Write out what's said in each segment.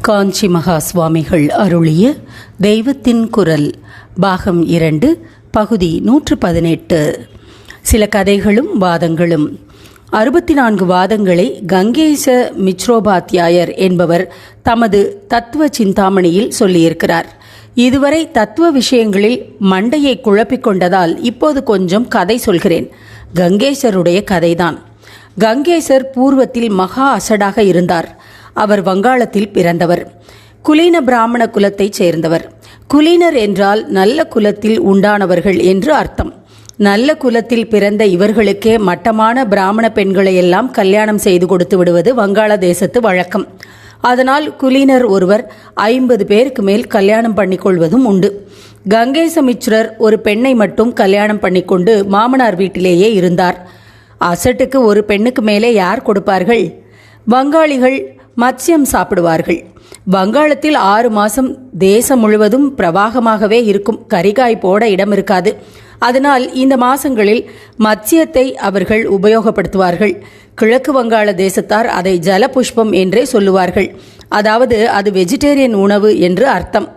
காஞ்சி மகா சுவாமிகள் அருளிய தெய்வத்தின் குரல் பாகம் இரண்டு பகுதி நூற்று பதினெட்டு. சில கதைகளும் வாதங்களும். அறுபத்தி நான்கு வாதங்களை கங்கேச மிச்ரோபாத்தியாயர் என்பவர் தமது தத்துவ சிந்தாமணியில் சொல்லியிருக்கிறார். இதுவரை தத்துவ விஷயங்களில் மண்டையை குழப்பிக் கொண்டதால் இப்போது கொஞ்சம் கதை சொல்கிறேன். கங்கேசருடைய கதைதான். கங்கேசர் பூர்வத்தில் மகா அசடாக இருந்தார். அவர் வங்காளத்தில் பிறந்தவர். குலீன பிராமண குலத்தைச் சேர்ந்தவர். குலீனர் என்றால் நல்ல குலத்தில் உண்டானவர்கள் என்று அர்த்தம். நல்ல குலத்தில் பிறந்த இவர்களுக்கே மட்டமான பிராமண பெண்களை எல்லாம் கல்யாணம் செய்து கொடுத்து விடுவது வங்காள தேசத்து வழக்கம். அதனால் குலீனர் ஒருவர் ஐம்பது பேருக்கு மேல் கல்யாணம் பண்ணிக்கொள்வதும் உண்டு. கங்கேசமிச்சுரர் ஒரு பெண்ணை மட்டும் கல்யாணம் பண்ணிக்கொண்டு மாமனார் வீட்டிலேயே இருந்தார். அசட்டுக்கு ஒரு பெண்ணுக்கு மேலே யார் கொடுப்பார்கள்? வங்காளிகள் மத்சியம் சாப்பிடுவார்கள். வங்காளத்தில் ஆறு மாசம் தேசம் முழுவதும் பிரவாகமாகவே இருக்கும் கரிகாய் போட இடம் இருக்காது. அதனால் இந்த மாசங்களில் மத்சியத்தை அவர்கள் உபயோகப்படுத்துவார்கள். கிழக்கு வங்காள தேசத்தார் அதை ஜலபுஷ்பம் என்றே சொல்லுவார்கள். அதாவது அது வெஜிடேரியன் உணவு என்று அர்த்தம்.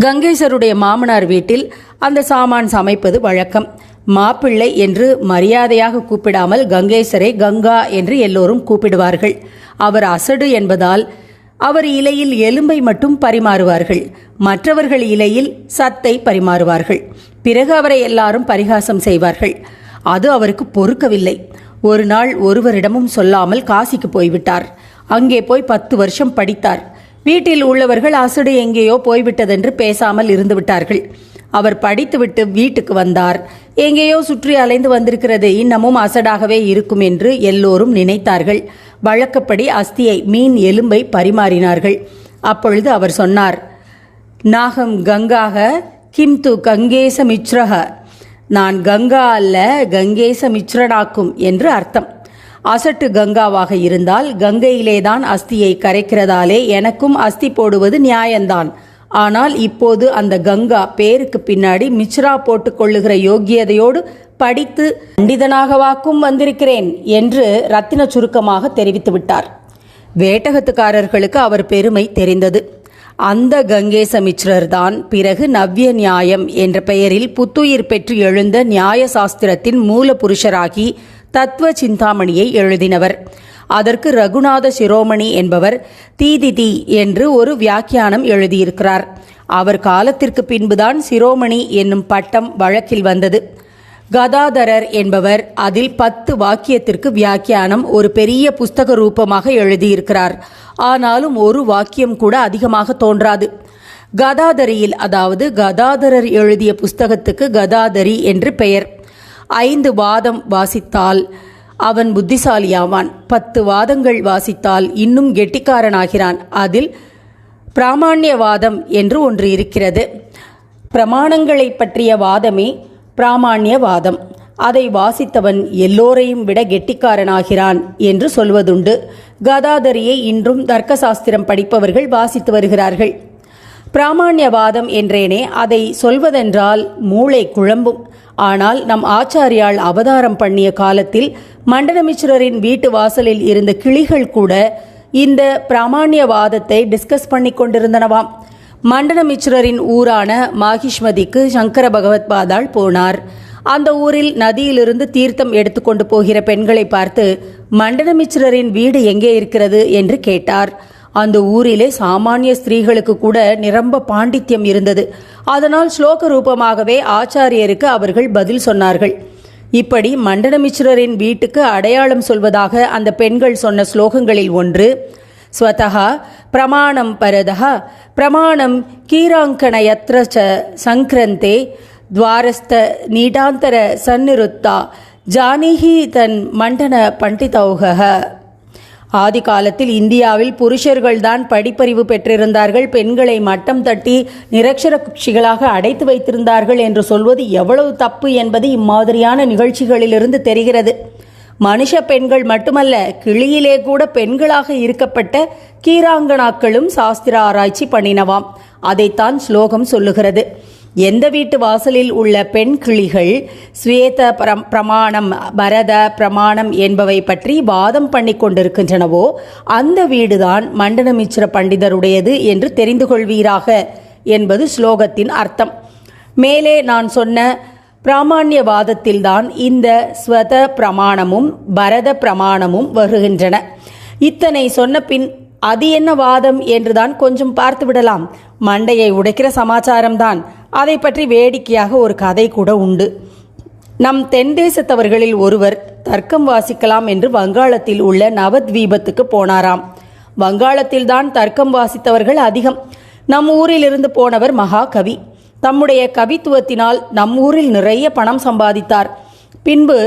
கங்கேசருடைய மாமனார் வீட்டில் அந்த சாமான் சமைப்பது வழக்கம். மாப்பிள்ளை என்று மரியாதையாக கூப்பிடாமல் கங்கேசரை கங்கா என்று எல்லோரும் கூப்பிடுவார்கள். அவர் அசடு என்பதால் அவர் இலையில் எலும்பை மட்டும் பரிமாறுவார்கள். மற்றவர்கள் இலையில் சத்தை பரிமாறுவார்கள். பிறகு அவரை எல்லாரும் பரிகாசம் செய்வார்கள். அது அவருக்கு பொறுக்கவில்லை. ஒரு நாள் ஒருவரிடமும் சொல்லாமல் காசிக்கு போய்விட்டார். அங்கே போய் பத்து வருஷம் படித்தார். வீட்டில் உள்ளவர்கள் அசடு எங்கேயோ போய்விட்டதென்று பேசாமல் இருந்துவிட்டார்கள். அவர் படித்துவிட்டு வீட்டுக்கு வந்தார். எங்கேயோ சுற்றி அலைந்து வந்திருக்கிறது. இன்னமும் அசடாகவே இருக்கும் என்று எல்லோரும் நினைத்தார்கள். வழக்கப்படி அஸ்தியை மீன் எலும்பை பரிமாறினார்கள். அப்பொழுது அவர் சொன்னார் நாகம் கங்காக கிம் து கங்கேச மிச்ரக. நான் கங்கா அல்ல கங்கேச மிச்ரனாக்கும் என்று அர்த்தம். அசட்டு கங்காவாக இருந்தால் கங்கையிலேதான் அஸ்தியை கரைக்கிறதாலே எனக்கும் அஸ்தி போடுவது நியாயந்தான். ஆனால் இப்போது அந்த கங்கா பேருக்கு பின்னாடி மிச்ரா போட்டுக்கொள்ளுகிற யோக்கியதையோடு படித்து பண்டிதனாகவாக்கும் வந்திருக்கிறேன் என்று ரத்தின சுருக்கமாக தெரிவித்து விட்டார். வேட்டகத்துக்காரர்களுக்கு அவர் பெருமை தெரிந்தது. அந்த கங்கேச தான் பிறகு நவ்ய நியாயம் என்ற பெயரில் புத்துயிர் பெற்று எழுந்த நியாய சாஸ்திரத்தின் மூல புருஷராகி தத்துவ சிந்தாமணியை எழுதினவர். அதற்கு ரகுநாத சிரோமணி என்பவர் தீதிதி என்று ஒரு வியாக்கியானம் எழுதியிருக்கிறார். அவர் காலத்திற்கு பின்புதான் சிரோமணி என்னும் பட்டம் வழக்கில் வந்தது. கதாதரர் என்பவர் அதில் பத்து வாக்கியத்திற்கு வியாக்கியானம் ஒரு பெரிய புஸ்தக ரூபமாக எழுதியிருக்கிறார். ஆனாலும் ஒரு வாக்கியம் கூட அதிகமாக தோன்றாது. கதாதரியில் அதாவது கதாதரர் எழுதிய புஸ்தகத்துக்கு கதாதரி என்று பெயர். ஐந்து வாதம் வாசித்தால் அவன் புத்திசாலியாவான். பத்து வாதங்கள் வாசித்தால் இன்னும் கெட்டிக்காரனாகிறான். அதில் பிராமாண்யவாதம் என்று ஒன்று இருக்கிறது. பிரமாணங்களை பற்றிய வாதமே பிராமாண்யவாதம். அதை வாசித்தவன் எல்லோரையும் விட கெட்டிக்காரனாகிறான் என்று சொல்வதுண்டு. கதாதரியை இன்றும் தர்க்கசாஸ்திரம் படிப்பவர்கள் வாசித்து வருகிறார்கள். பிராமாண்யவாதம் என்றேனே அதை சொல்வதென்றால் மூளை குழம்பும். ஆனால் நம் ஆச்சாரியால் அவதாரம் பண்ணிய காலத்தில் மண்டனமிஸ்வரரின் வீட்டு வாசலில் இருந்த கிளிகள் கூட இந்த பிராமாண்யவாதத்தை டிஸ்கஸ் பண்ணி கொண்டிருந்தனவாம். மண்டனமிஸ்வரரின் ஊரான மாகிஷ்மதிக்கு சங்கர பகவத் பாதாள் போனார். அந்த ஊரில் நதியிலிருந்து தீர்த்தம் எடுத்துக்கொண்டு போகிற பெண்களை பார்த்து மண்டனமிஸ்வரரின் வீடு எங்கே இருக்கிறது? என்று கேட்டார். அந்த ஊரிலே சாமானிய ஸ்திரீகளுக்கு கூட நிரம்ப பாண்டித்யம் இருந்தது. அதனால் ஸ்லோக ரூபமாகவே ஆச்சாரியருக்கு அவர்கள் பதில் சொன்னார்கள். இப்படி மண்டனமிஸ்ரரின் வீட்டுக்கு அடையாளம் சொல்வதாக அந்த பெண்கள் சொன்ன ஸ்லோகங்களில் ஒன்று ஸ்வதா பிரமாணம் பரதா பிரமாணம் கீராங்கணயத்ர ச சங்கிரந்தே துவாரஸ்த நீடாந்தர சந்நிருத்தா ஜானிஹி தன் மண்டன பண்டிதௌக ஆதி காலத்தில் இந்தியாவில் புருஷர்கள்தான் படிப்பறிவு பெற்றிருந்தார்கள். பெண்களை மட்டம் தட்டி நிரக்ஷர குட்சிகளாக அடைத்து வைத்திருந்தார்கள் என்று சொல்வது எவ்வளவு தப்பு என்பது இம்மாதிரியான நிகழ்ச்சிகளிலிருந்து தெரிகிறது. மனுஷ பெண்கள் மட்டுமல்ல கிளியிலே கூட பெண்களாக இருக்கப்பட்ட கீராங்கனாக்களும் சாஸ்திர ஆராய்ச்சி பண்ணினவாம். அதைத்தான் ஸ்லோகம் சொல்லுகிறது. எந்த வீட்டு வாசலில் உள்ள பெண் கிளிகள் ஸ்வேத பிரம்- பிரமாணம் பரத பிரமாணம் என்பவை பற்றி வாதம் பண்ணி கொண்டிருக்கின்றனவோ அந்த வீடுதான் மண்டனமிச்சிர பண்டிதருடையது என்று தெரிந்து கொள்வீராக என்பது ஸ்லோகத்தின் அர்த்தம். மேலே நான் சொன்ன பிராமான்யவாதத்தில்தான் இந்த ஸ்வத பிரமாணமும் பரத பிரமாணமும் வருகின்றன. இத்தனை சொன்ன பின் அது என்ன வாதம் என்றுதான் கொஞ்சம் பார்த்து விடலாம் மண்டையை உடைக்கிற சமாச்சாரம்தான். அதை பற்றி வேடிக்கையாக ஒரு கதை கூட உண்டு. நம் தென் தேசத்தவர்களில் ஒருவர் தர்க்கம் வாசிக்கலாம் என்று வங்காளத்தில் உள்ள நவத்வீபத்துக்கு போனாராம். வங்காளத்தில்தான் தர்க்கம் வாசித்தவர்கள் அதிகம். நம் ஊரிலிருந்து போனவர் மகாகவி. தம்முடைய கவித்துவத்தினால் நம் ஊரில் நிறைய பணம் சம்பாதித்தார். பின்பு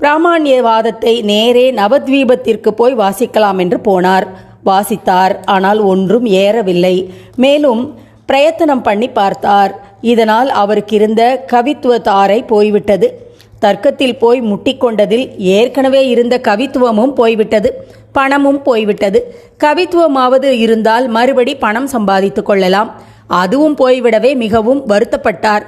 பிராமான்யவாதத்தை நேரே நவத்வீபத்திற்கு போய் வாசிக்கலாம் என்று போனார். வாசித்தார் ஆனால் ஒன்றும் ஏறவில்லை. மேலும் பிரயத்தனம் பண்ணி பார்த்தார். இதனால் அவருக்கு இருந்த கவித்துவத்தாரை போய்விட்டது. தர்க்கத்தில் போய் முட்டிக்கொண்டதில் ஏற்கனவே இருந்த கவித்துவமும் போய்விட்டது பணமும் போய்விட்டது. கவித்துவமாவது இருந்தால் மறுபடி பணம் சம்பாதித்துக் கொள்ளலாம். அதுவும் போய்விடவே மிகவும் வருத்தப்பட்டார்.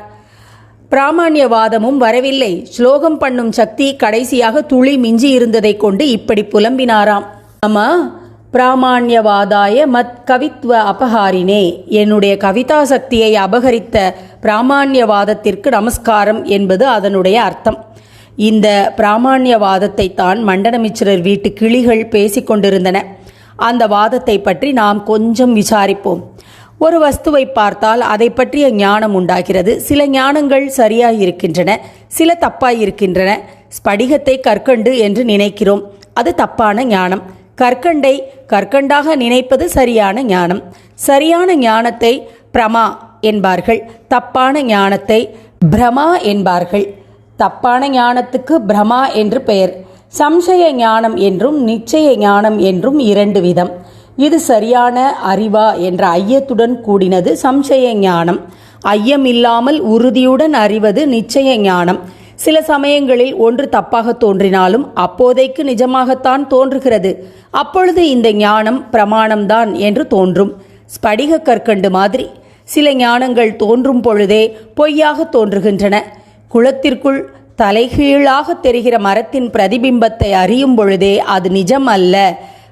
பிராமான்யவாதமும் வரவில்லை. ஸ்லோகம் பண்ணும் சக்தி கடைசியாக துளி மிஞ்சி இருந்ததைக் கொண்டு இப்படி புலம்பினாராம். அம்மா பிராமான்யவாதாய மத் கவித்துவ அபகாரினே என்னுடைய கவிதா சக்தியை அபகரித்த பிராமான்யவாதத்திற்கு நமஸ்காரம் என்பது அதனுடைய அர்த்தம். இந்த பிராமான்யவாதத்தை தான் மண்டனமிச்சரர் வீட்டு கிளிகள் பேசிக் கொண்டிருந்தன. அந்த வாதத்தை பற்றி நாம் கொஞ்சம் விசாரிப்போம். ஒரு வஸ்துவை பார்த்தால் அதை பற்றிய ஞானம் உண்டாகிறது. சில ஞானங்கள் சரியாக இருக்கின்றன சில தப்பாய் இருக்கின்றன ஸ்படிகத்தை கற்கண்டு என்று நினைக்கிறோம். அது தப்பான ஞானம். கற்கண்டை கற்கண்டாக நினைப்பது சரியான ஞானம். சரியான ஞானத்தை பிரமா என்பார்கள். தப்பான ஞானத்தை பிரமா என்பார்கள். தப்பான ஞானத்துக்கு பிரமா என்று பெயர். சம்சய ஞானம் என்றும் நிச்சய ஞானம் என்றும் இரண்டு விதம். இது சரியான அறிவா என்ற ஐயத்துடன் கூடினது சம்சய ஞானம். ஐயம் இல்லாமல் உறுதியுடன் அறிவது நிச்சய ஞானம். சில சமயங்களில் ஒன்று தப்பாக தோன்றினாலும் அப்போதைக்கு நிஜமாகத்தான் தோன்றுகிறது. அப்பொழுது இந்த ஞானம் பிரமாணம்தான் என்று தோன்றும். ஸ்படிக கற்கண்டு மாதிரி சில ஞானங்கள் தோன்றும் பொழுதே பொய்யாக தோன்றுகின்றன. குளத்திற்குள் தலைகீழாக தெரிகிற மரத்தின் பிரதிபிம்பத்தை அறியும் பொழுதே அது நிஜம் அல்ல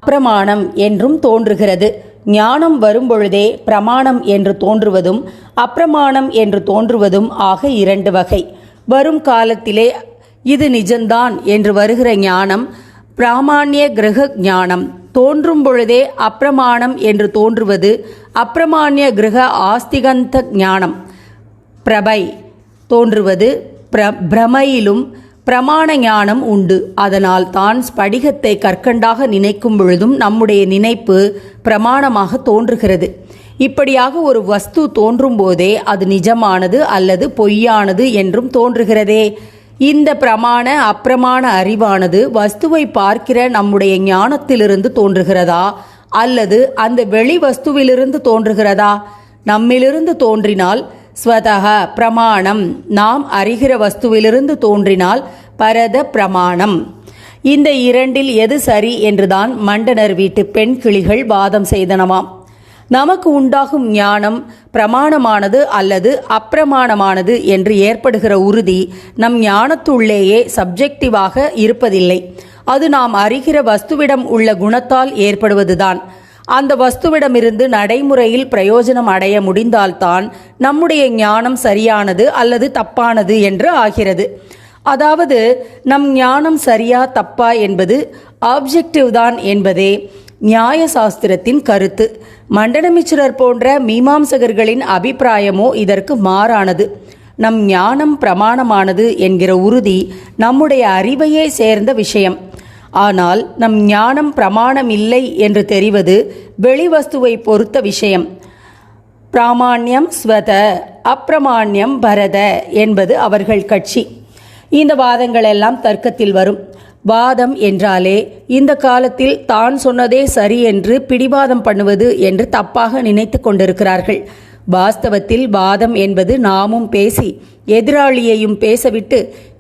பிரமாணம் என்றும் தோன்றுகிறது. ஞானம் வரும்பொழுதே பிரமாணம் என்று தோன்றுவதும் அப்பிரமாணம் என்று தோன்றுவதும் ஆக இரண்டு வகை. வரும் காலத்திலே இது நிஜந்தான் என்று வருகிற ஞானம் பிராமானிய கிரக ஞானம். தோன்றும் பொழுதே அப்பிரமாணம் என்று தோன்றுவது அப்பிரமான்ய கிரக ஆஸ்திகந்த ஞானம். பிரபை தோன்றுவது பிர பிரமையிலும் பிரமாண ஞானம் உண்டு. அதனால் தான் ஸ்படிகத்தை கற்கண்டாக நினைக்கும் பொழுதும் நம்முடைய நினைப்பு பிரமாணமாக தோன்றுகிறது. இப்படியாக ஒரு வஸ்து தோன்றும் போதே அது நிஜமானது அல்லது பொய்யானது என்றும் தோன்றுகிறதே. இந்த பிரமாண அப்பிரமாண அறிவானது வஸ்துவை பார்க்கிற நம்முடைய ஞானத்திலிருந்து தோன்றுகிறதா? அல்லது அந்த வெளி வஸ்துவிலிருந்து தோன்றுகிறதா? நம்மிலிருந்து தோன்றினால் ஸ்வதக பிரமாணம். நாம் அறிகிற வஸ்துவிலிருந்து தோன்றினால் பரத பிரமாணம். இந்த இரண்டில் எது சரி என்றுதான் மண்டனர் வீட்டு பெண் கிளிகள் வாதம் செய்தனவாம். நமக்கு உண்டாகும் ஞானம் பிரமாணமானது அல்லது அப்பிரமாணமானது என்று ஏற்படுகிற உறுதி நம் ஞானத்துள்ளேயே சப்ஜெக்டிவாக இருப்பதில்லை. அது நாம் அறிகிற வஸ்துவிடம் உள்ள குணத்தால் ஏற்படுவதுதான். அந்த வஸ்துவிடமிருந்து நடைமுறையில் பிரயோஜனம் அடைய முடிந்தால்தான் நம்முடைய ஞானம் சரியானது அல்லது தப்பானது என்று ஆகிறது. அதாவது நம் ஞானம் சரியா தப்பா என்பது ஆப்ஜெக்டிவ் தான் என்பதே நியாய சாஸ்திரத்தின் கருத்து. மண்டனமிச்சரர் போன்ற மீமாம்சகர்களின் அபிப்பிராயமோ இதற்கு மாறானது. நம் ஞானம் பிரமாணமானது என்கிற உறுதி நம்முடைய அறிவையே சேர்ந்த விஷயம். ஆனால் நம் ஞானம் பிரமாணம் இல்லை என்று தெரிவது வெளிவஸ்துவை பொறுத்த விஷயம். பிராமாண்யம் ஸ்வத அப்பிரமாண்யம் பரத என்பது அவர்கள் கட்சி. இந்த வாதங்கள் எல்லாம் தர்க்கத்தில் வரும். வாதம் என்றாலே இந்த காலத்தில் தான் சொன்னதே சரி என்று பிடிவாதம் பண்ணுவது என்று தப்பாக நினைத்து கொண்டிருக்கிறார்கள். வாஸ்தவத்தில் வாதம் என்பது நாமும் பேசி எதிராளியையும் பேசவிட்டு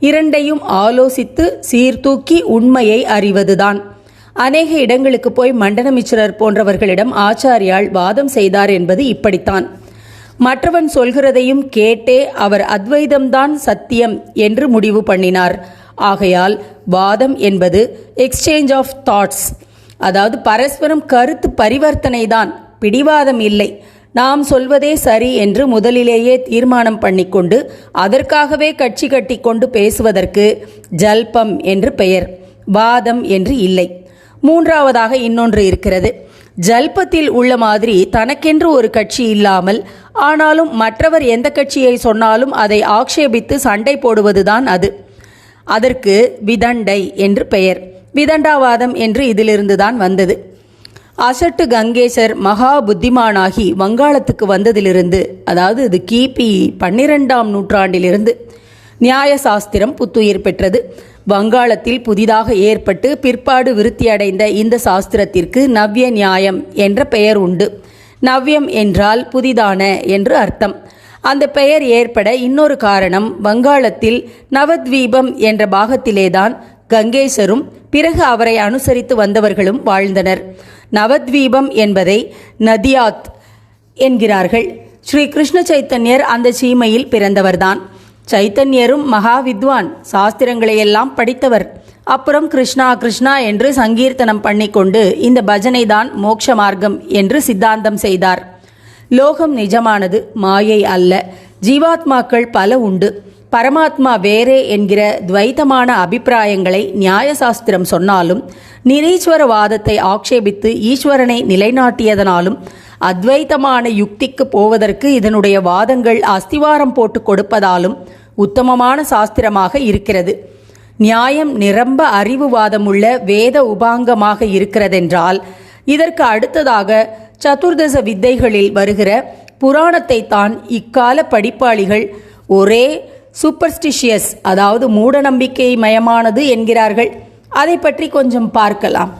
இரண்டையும் ஆலோசித்து சீர்தூக்கி உண்மையை அறிவதுதான். அநேக இடங்களுக்கு போய் மண்டனமிச்சிரர் போன்றவர்களிடம் ஆச்சாரியால் வாதம் செய்தார் என்பது இப்படித்தான். மற்றவன் சொல்கிறதையும் கேட்டே அவர் அத்வைதம்தான் சத்தியம் என்று முடிவு பண்ணினார். ஆகையால் வாதம் என்பது எக்ஸ்சேஞ்ச் ஆஃப் தாட்ஸ் அதாவது பரஸ்பரம் கருத்து பரிவர்த்தனை தான் பிடிவாதம் இல்லை. நாம் சொல்வதே சரி என்று முதலிலேயே தீர்மானம் பண்ணிக்கொண்டு அதற்காகவே கட்சி கட்டிக்கொண்டு பேசுவதற்கு ஜல்பம் என்று பெயர். வாதம் என்று இல்லை. மூன்றாவதாக இன்னொன்று இருக்கிறது. ஜல்பத்தில் உள்ள மாதிரி தனக்கென்று ஒரு கட்சி இல்லாமல் ஆனாலும் மற்றவர் எந்த கட்சியை சொன்னாலும் அதை ஆக்ஷேபித்து சண்டை போடுவதுதான் அது. அதற்கு விதண்டை என்று பெயர். விதண்டாவாதம் என்று இதிலிருந்துதான் வந்தது. அசட்டு கங்கேசர் மகா புத்திமானாகி வங்காளத்துக்கு வந்ததிலிருந்து அதாவது இது கிபி பன்னிரெண்டாம் நூற்றாண்டிலிருந்து நியாய சாஸ்திரம் புத்துயிர் பெற்றது. வங்காளத்தில் புதிதாக ஏற்பட்டு பிற்பாடு விருத்தியடைந்த இந்த சாஸ்திரத்திற்கு நவ்ய நியாயம் என்ற பெயர் உண்டு. நவ்யம் என்றால் புதிதான என்று அர்த்தம். அந்த பெயர் ஏற்பட இன்னொரு காரணம் வங்காளத்தில் நவத்வீபம் என்ற பாகத்திலேதான் கங்கேசரும் பிறகு அவரை அனுசரித்து வந்தவர்களும் வாழ்ந்தனர். நவத்வீபம் என்பதை நதியாத் என்கிறார்கள். ஸ்ரீ கிருஷ்ண சைத்தன்யர் அந்த சீமையில் பிறந்தவர்தான். சைத்தன்யரும் மகா வித்வான் சாஸ்திரங்களையெல்லாம் படித்தவர். அப்புறம் கிருஷ்ணா கிருஷ்ணா என்று சங்கீர்த்தனம் பண்ணிக்கொண்டு இந்த பஜனை தான் மோட்ச மார்க்கம் என்று சித்தாந்தம் செய்தார். லோகம் நிஜமானது மாயை அல்ல. ஜீவாத்மாக்கள் பல உண்டு. பரமாத்மா வேறே என்கிற துவைத்தமான அபிப்பிராயங்களை நியாயசாஸ்திரம் சொன்னாலும் நிரீஸ்வரவாதத்தை ஆக்ஷேபித்து ஈஸ்வரனை நிலைநாட்டியதனாலும் அத்வைத்தமான யுக்திக்கு போவதற்கு இதனுடைய வாதங்கள் அஸ்திவாரம் போட்டு கொடுப்பதாலும் உத்தமமான சாஸ்திரமாக இருக்கிறது. நியாயம் நிரம்ப அறிவுவாதமுள்ள வேத உபாங்கமாக இருக்கிறதென்றால் இதற்கு அடுத்ததாக சதுர்தச வித்தைகளில் வருகிற புராணத்தை தான் இக்கால படிப்பாளிகள் ஒரே சூப்பர்ஸ்டிஷியஸ் அதாவது மூடநம்பிக்கை மயமானது என்கிறார்கள். அதை பற்றி கொஞ்சம் பார்க்கலாம்.